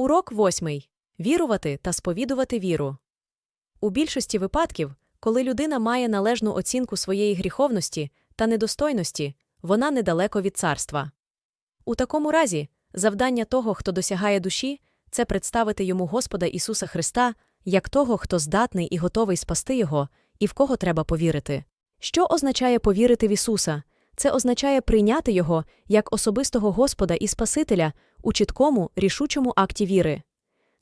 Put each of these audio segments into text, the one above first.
Урок восьмий. Вірувати та сповідувати віру. У більшості випадків, коли людина має належну оцінку своєї гріховності та недостойності, вона недалеко від царства. У такому разі, завдання того, хто досягає душі, це представити йому Господа Ісуса Христа як того, хто здатний і готовий спасти Його, і в кого треба повірити. Що означає повірити в Ісуса? Це означає прийняти Його як особистого Господа і Спасителя у чіткому, рішучому акті віри.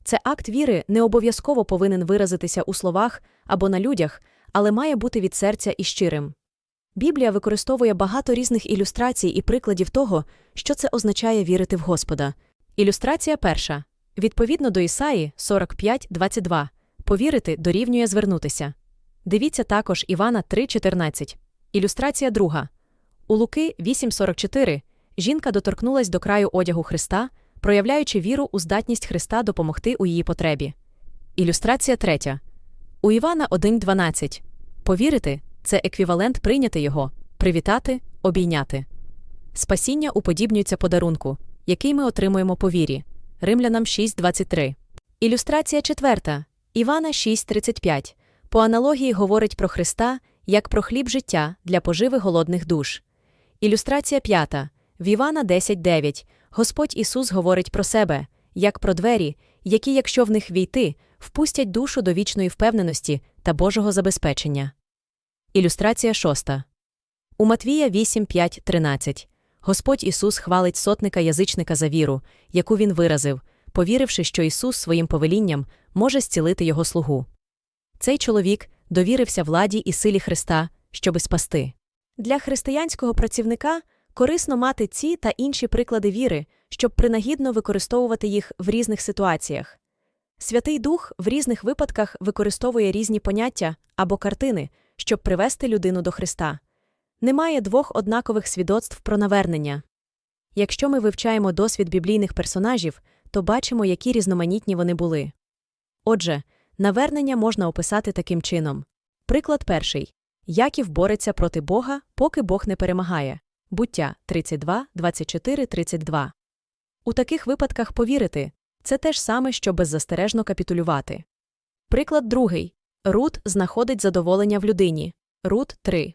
Це акт віри не обов'язково повинен виразитися у словах або на людях, але має бути від серця і щирим. Біблія використовує багато різних ілюстрацій і прикладів того, що це означає вірити в Господа. Ілюстрація перша. Відповідно до Ісаї 45.22. Повірити дорівнює звернутися. Дивіться також Івана 3.14. Ілюстрація друга. У Луки 8.44 жінка доторкнулась до краю одягу Христа, проявляючи віру у здатність Христа допомогти у її потребі. Ілюстрація третя. У Івана 1.12. Повірити це еквівалент прийняти його, привітати, обійняти. Спасіння уподібнюється подарунку, який ми отримуємо по вірі. Римлянам 6.23. Ілюстрація четверта. Івана 6.35. По аналогії говорить про Христа як про хліб життя для поживи голодних душ. Ілюстрація п'ята. В Івана 10.9. Господь Ісус говорить про себе, як про двері, які, якщо в них війти, впустять душу до вічної впевненості та Божого забезпечення. Ілюстрація шоста. У Матвія 8.5.13. Господь Ісус хвалить сотника язичника за віру, яку він виразив, повіривши, що Ісус своїм повелінням може зцілити його слугу. Цей чоловік довірився владі і силі Христа, щоби спасти. Для християнського працівника корисно мати ці та інші приклади віри, щоб принагідно використовувати їх в різних ситуаціях. Святий Дух в різних випадках використовує різні поняття або картини, щоб привести людину до Христа. Немає двох однакових свідоцтв про навернення. Якщо ми вивчаємо досвід біблійних персонажів, то бачимо, які різноманітні вони були. Отже, навернення можна описати таким чином. Приклад перший. Яків бореться проти Бога, поки Бог не перемагає. Буття 32, 24, 32. У таких випадках повірити це те ж саме, що беззастережно капітулювати. Приклад другий. Рут знаходить задоволення в людині. Рут 3.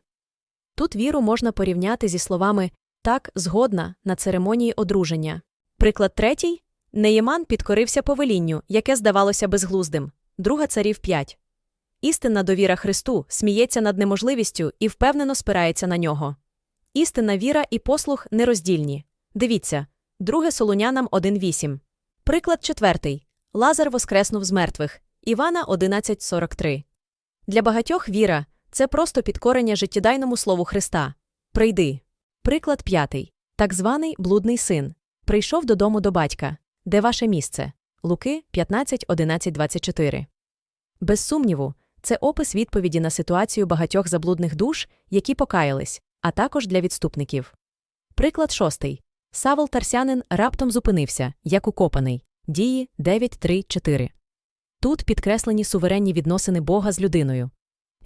Тут віру можна порівняти зі словами так, згодна на церемонії одруження. Приклад третій. Неєман підкорився повелінню, яке здавалося безглуздим. Друга царів 5. Істинна довіра Христу сміється над неможливістю і впевнено спирається на нього. Істинна віра і послух нероздільні. Дивіться, друге Солунянам 1.8. Приклад четвертий. Лазар воскреснув з мертвих. Івана 11.43. Для багатьох віра це просто підкорення життєдайному слову Христа. Прийди. Приклад п'ятий. Так званий блудний син. Прийшов додому до батька. Де ваше місце? Луки 15.11.24. Без сумніву, це опис відповіді на ситуацію багатьох заблудних душ, які покаялись, а також для відступників. Приклад шостий. Савол Тарсянин раптом зупинився, як укопаний. Дії 9.3.4. Тут підкреслені суверенні відносини Бога з людиною.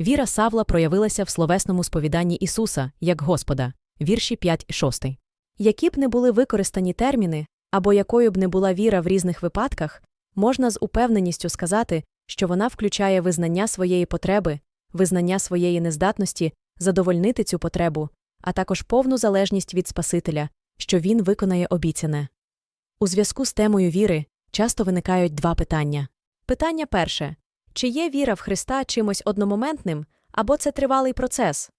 Віра Савла проявилася в словесному сповіданні Ісуса як Господа, вірші 5.6. Які б не були використані терміни, або якою б не була віра в різних випадках, можна з упевненістю сказати, що вона включає визнання своєї потреби, визнання своєї нездатності задовольнити цю потребу, а також повну залежність від Спасителя, що він виконає обіцяне. У зв'язку з темою віри часто виникають два питання. Питання перше чи є віра в Христа чимось одномоментним, або це тривалий процес?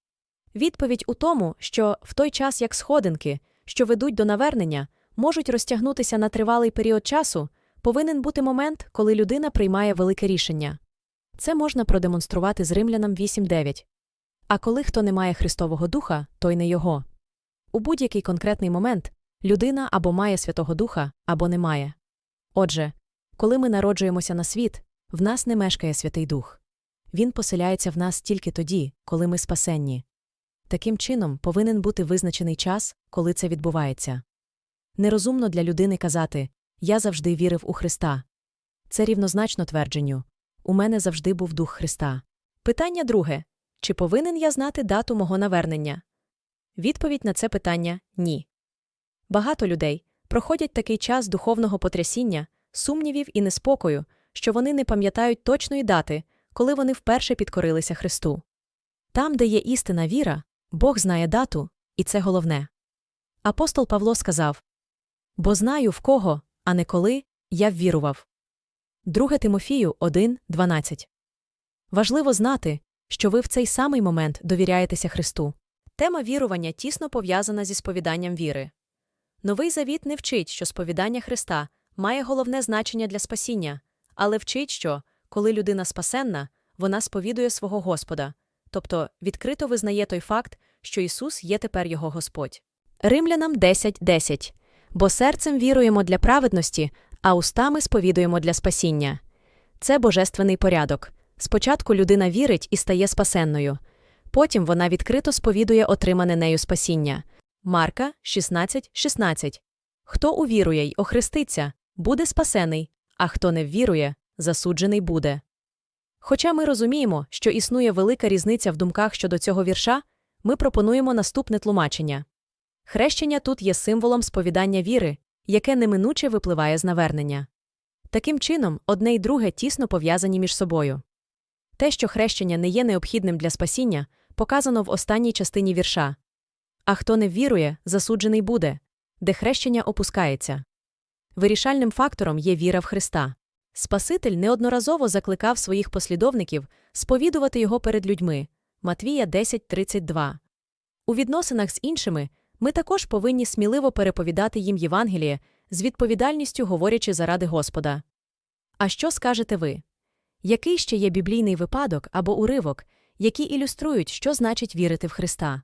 Відповідь у тому, що в той час як сходинки, що ведуть до навернення, можуть розтягнутися на тривалий період часу, повинен бути момент, коли людина приймає велике рішення. Це можна продемонструвати з римлянам 8.9. А коли хто не має Христового Духа, той не його. У будь-який конкретний момент людина або має Святого Духа, або не має. Отже, коли ми народжуємося на світ, в нас не мешкає Святий Дух. Він поселяється в нас тільки тоді, коли ми спасенні. Таким чином повинен бути визначений час, коли це відбувається. Нерозумно для людини казати Я завжди вірив у Христа. Це рівнозначно твердженню У мене завжди був Дух Христа. Питання друге чи повинен я знати дату мого навернення? Відповідь на це питання ні. Багато людей проходять такий час духовного потрясіння, сумнівів і неспокою, що вони не пам'ятають точної дати, коли вони вперше підкорилися Христу. Там, де є істина віра, Бог знає дату, і це головне. Апостол Павло сказав Бо знаю, в кого, а не коли, я ввірував. 2 Тимофію 1.12 Важливо знати, що ви в цей самий момент довіряєтеся Христу. Тема вірування тісно пов'язана зі сповіданням віри. Новий завіт не вчить, що сповідання Христа має головне значення для спасіння, але вчить, що, коли людина спасенна, вона сповідує свого Господа, тобто відкрито визнає той факт, що Ісус є тепер його Господь. Римлянам 10.10 Бо серцем віруємо для праведності, а устами сповідуємо для спасіння. Це божественний порядок. Спочатку людина вірить і стає спасенною. Потім вона відкрито сповідує отримане нею спасіння. Марка 16.16 16. Хто увірує й охреститься, буде спасений, а хто не ввірує, засуджений буде. Хоча ми розуміємо, що існує велика різниця в думках щодо цього вірша, ми пропонуємо наступне тлумачення. Хрещення тут є символом сповідання віри, яке неминуче випливає з навернення. Таким чином, одне й друге тісно пов'язані між собою. Те, що хрещення не є необхідним для спасіння, показано в останній частині вірша. А хто не вірує, засуджений буде, де хрещення опускається. Вирішальним фактором є віра в Христа. Спаситель неодноразово закликав своїх послідовників сповідувати його перед людьми Матвія 10.32. У відносинах з іншими ми також повинні сміливо переповідати їм Євангеліє, з відповідальністю говорячи заради Господа. А що скажете ви? Який ще є біблійний випадок або уривок, які ілюструють, що значить вірити в Христа?